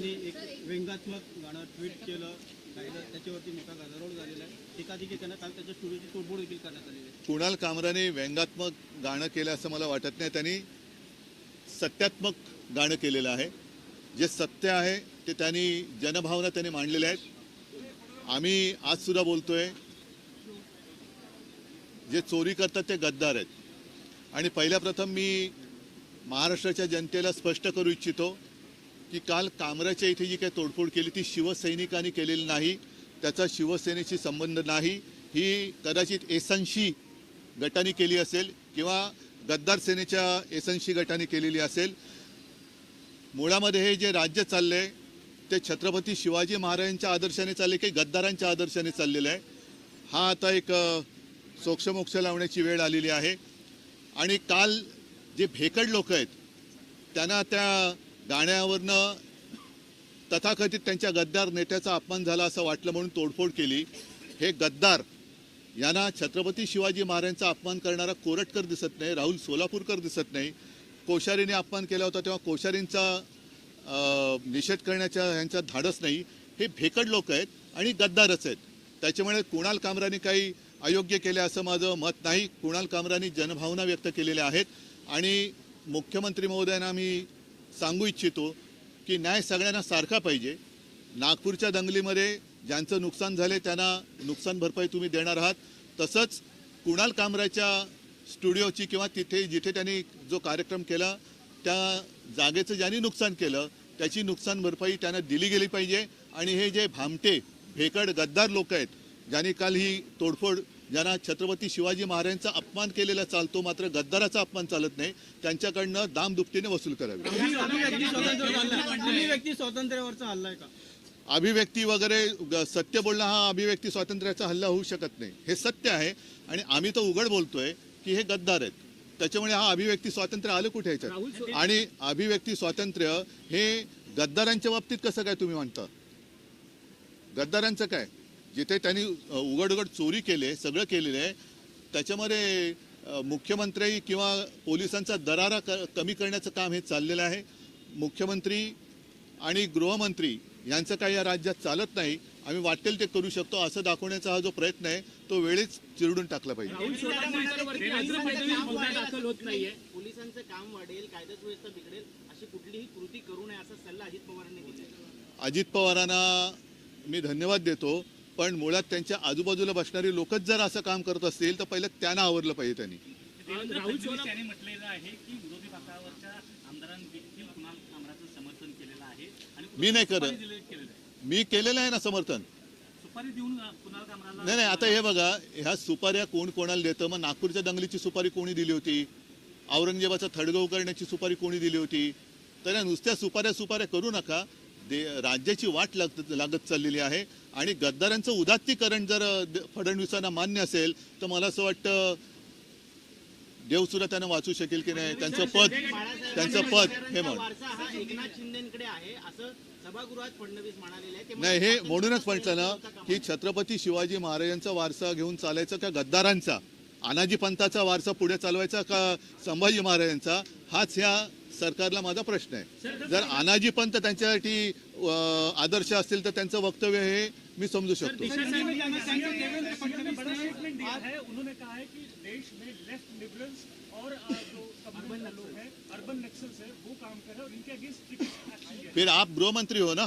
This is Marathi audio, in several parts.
त्यांनी एक व्यंगात्मक गाणं ट्विट केलं. त्याच्यावरती मोठा गदारोळ झालेला आहे. त्यांना काल त्याच्या स्टुडिओची देखील करण्यात आलेली आहे. कुणाल कामराने व्यंगात्मक गाणं केलं असं मला वाटत नाही. त्यांनी सत्यात्मक गाणं केलेलं आहे. जे सत्य आहे ते त्यांनी जनभावना त्यांनी मांडलेल्या आहेत. आम्ही आज सुद्धा बोलतोय जे चोरी करतात ते गद्दार आहेत. आणि पहिल्या प्रथम मी महाराष्ट्राच्या जनतेला स्पष्ट करू इच्छितो की काल कामराच्या इथे जी काही तोडफोड केली ती शिवसैनिकांनी केलेली नाही त्याचा शिवसेनेशी संबंध नाही ही कदाचित एसनशी गटाने केली असेल किंवा गद्दार सेनेच्या एसनशी गटाने केलेली असेल. मुळामध्ये हे जे राज्य चाललंय ते छत्रपती शिवाजी महाराजांच्या आदर्शाने चालले की गद्दारांच्या आदर्शाने चाललेलं आहे. हा आता एक सोक्षमोक्ष लावण्याची वेळ आलेली आहे. आणि काल जे भेकड लोक आहेत त्यांना त्या गाण्यावरनं तथाकथित त्यांच्या गद्दार नेत्याचा अपमान झाला असं वाटलं म्हणून तोडफोड केली. हे गद्दार यांना छत्रपती शिवाजी महाराजांचा अपमान करणारा कोरटकर दिसत नाही राहुल सोलापूरकर दिसत नाही. कोश्यारीने अपमान केला होता तेव्हा कोश्यारींचा निषेध करण्याच्या यांचा धाडस नाही. हे भेकड लोक आहेत आणि गद्दारच आहेत. त्याच्यामुळे कुणाल कामराने काही अयोग्य केले असं माझं मत नाही. कुणाल कामरानी जनभावना व्यक्त केलेल्या आहेत. आणि मुख्यमंत्री महोदयांना मी सांगू इच्छितो की न्याय सगळ्यांना सारखा पाहिजे. नागपूरच्या दंगलीमध्ये ज्यांचं नुकसान झाले त्यांना नुकसान भरपाई तुम्ही देणार आहात. तसंच कुणाल कामराच्या स्टुडिओची किंवा तिथे जिथे त्यांनी जो कार्यक्रम केला त्या जागेचं ज्यांनी नुकसान केलं त्याची नुकसान भरपाई त्यांना दिली गेली पाहिजे. आणि हे जे भामटे भेकड गद्दार लोक आहेत ज्यांनी काल ही तोडफोड ज्यांना छत्रपती शिवाजी महाराजांचा अपमान केलेला चालतो मात्र गद्दाराचा अपमान चालत नाही त्यांच्याकडनं दाम दुपटीने वसूल करावी. स्वातंत्र्यावरचा हल्ला आहे का? अभिव्यक्ती वगैरे सत्य बोलणं हा अभिव्यक्ती स्वातंत्र्याचा हल्ला होऊ शकत नाही. हे सत्य आहे आणि आम्ही तर उघड बोलतोय की हे गद्दार आहेत. त्याच्यामुळे हा अभिव्यक्ती स्वातंत्र्य आलं कुठे याच्यात? आणि अभिव्यक्ती स्वातंत्र्य हे गद्दारांच्या बाबतीत कसं काय तुम्ही म्हणता गद्दारांचं काय? जिथे त्यांनी उघड उघड चोरी केले सगळं केलेलं आहे त्याच्यामध्ये मुख्यमंत्री किंवा पोलिसांचा दरारा क कमी करण्याचं काम हे चाललेलं आहे. मुख्यमंत्री आणि गृहमंत्री यांचं काही या राज्यात चालत नाही. आम्ही वाटेल ते करू शकतो असं दाखवण्याचा हा जो प्रयत्न आहे तो वेळीच चिरडून टाकला पाहिजे. दाखल होत नाहीये. पोलिसांचं काम वाढेल कायदा सुव्यवस्था बिघडेल अशी कुठलीही कृती करू नये असा सल्ला अजित पवारांनी दिला अजित पवारांना मी धन्यवाद देतो. पण मुळात त्यांच्या आजूबाजूला बसणारी लोकच जर असं काम करत असतील तर पहिलं त्यांना आवरलं पाहिजे त्यांनी. मी नाही करत. मी केलेलं आहे ना समर्थन. नाही नाही आता हे बघा ह्या सुपाऱ्या कोण कोणाला देतं? मग नागपूरच्या दंगलीची सुपारी कोणी दिली होती? औरंगजेबाचा थडगव करण्याची सुपारी कोणी दिली होती? तर या नुसत्या सुपाऱ्या सुपाऱ्या करू नका. दे राज्याची वाट लागत लागत चाललेली आहे. आणि गद्दारांचं उदात्तीकरण जर फडणवीसांना मान्य असेल तर मला असं वाटतं देवसुद्धा त्यांना वाचू शकेल की नाही. त्यांचं पद त्यांचं पद हे म्हण. नाही हे म्हणूनच म्हटलं ना की छत्रपती शिवाजी महाराजांचा वारसा घेऊन चालायचा का गद्दारांचा? अनाजी पंथाचा वारसा पुढे चालवायचा का संभाजी महाराजांचा? हाच ह्या सरकारला माझा प्रश्न आहे. जर अनाजी पंत त्यांच्यासाठी आदर्श असतील तर त्यांचं वक्तव्य हे मी समजू शकतो. है उन्होंने कहा है कि देश में लेफ़्ट लिबरल्स और जो अर्बन लोग हैं अर्बन नक्सल्स है वो काम कर रहे हैं और इनके अगेंस्ट स्ट्रिक्ट एक्शन लिया फिर आप गृह मंत्री हो ना?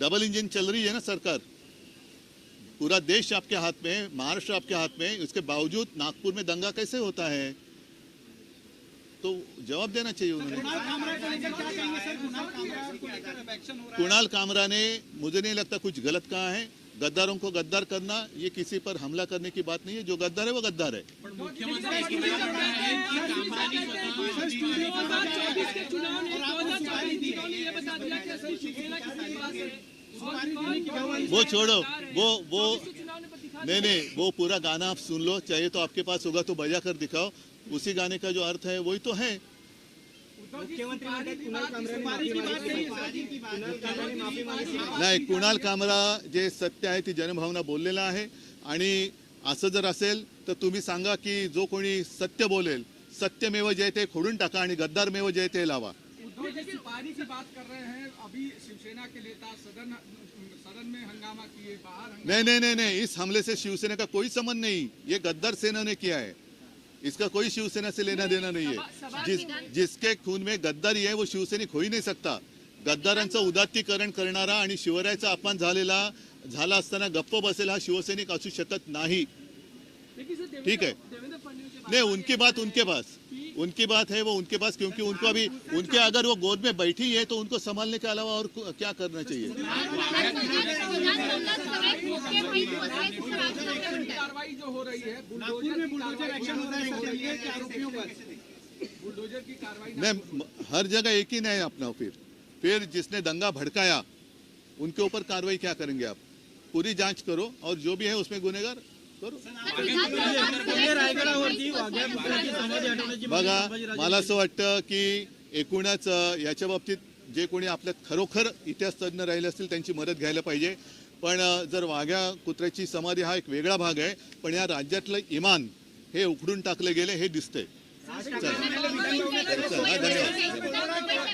डबल इंजन चल रही है ना सरकार? पूरा देश आपके हाथ में महाराष्ट्र आपके हाथ में उसके बावजूद नागपुर में दंगा कैसे होता है? तो जवाब देना चाहिए उन्होंने। कुणाल कामरा ने मुझे नहीं लगता कुछ गलत कहा है। गद्दारों को गद्दार करना ये किसी पर हमला करने की बात नहीं है। जो गद्दार है वो गद्दार है। वो छोड़ो वो वो नहीं नहीं वो पूरा गाना आप सुन लो चाहिए तो आपके पास होगा तो बजा कर दिखाओ। उसी गाने का जो अर्थ है वही तो है। नाही कुणाल कामरा जे सत्य आहे ती जनभावना बोललेला आहे. आणि असं जर असेल तर तुम्ही सांगा की जो कोणी सत्य बोलेल सत्यमेव जयते खोडून टाका आणि गद्दारमेव जयते लावा. राठौर जी सुपारी की बात कर रहे हैं अभी शिवसेना के नेता सदन सदन में हंगामा किए बाहर हंगामा नहीं नहीं नहीं नहीं इस हमले से शिवसेना का कोई संबंध नहीं। ये गद्दार सेना ने किया है। इसका कोई शिवसेना से लेना देना नहीं है। जिस जिसके खून में गद्दारी आहे वो शिवसैनिक होई नाही सकता। गद्दारांचं उदात्तीकरण करणारा आणि शिवरायाचा अपमान झालेला झाला असताना गप्प बसेल हा शिवसैनिक असू शकत नाही. ठीक है नहीं उनकी बात उनके पास उनकी बात है वो उनके पास, क्योंकि उनको अभी, उनके अगर वो गोद में बैठी है तो उनको संभालने के अलावा और क्या करना चाहिए? नहीं हर जगह एक ही नहीं अपना फिर। फिर जिसने दंगा भड़काया, उनके ऊपर कार्रवाई क्या करेंगे आप? पूरी जाँच करो और जो भी है उसमें गुनेगार बघा मला असं वाटतं की एकूणच याच्या बाबतीत जे कोणी आपल्यात खरोखर इतिहास तज्ज्ञ राहिले असतील त्यांची मदत घ्यायला पाहिजे. पण जर वाघ्या कुत्र्याची समाधी हा एक वेगळा भाग आहे पण या राज्यातलं इमान हे उखडून टाकले गेले हे दिसतंय. चला, धन्यवाद.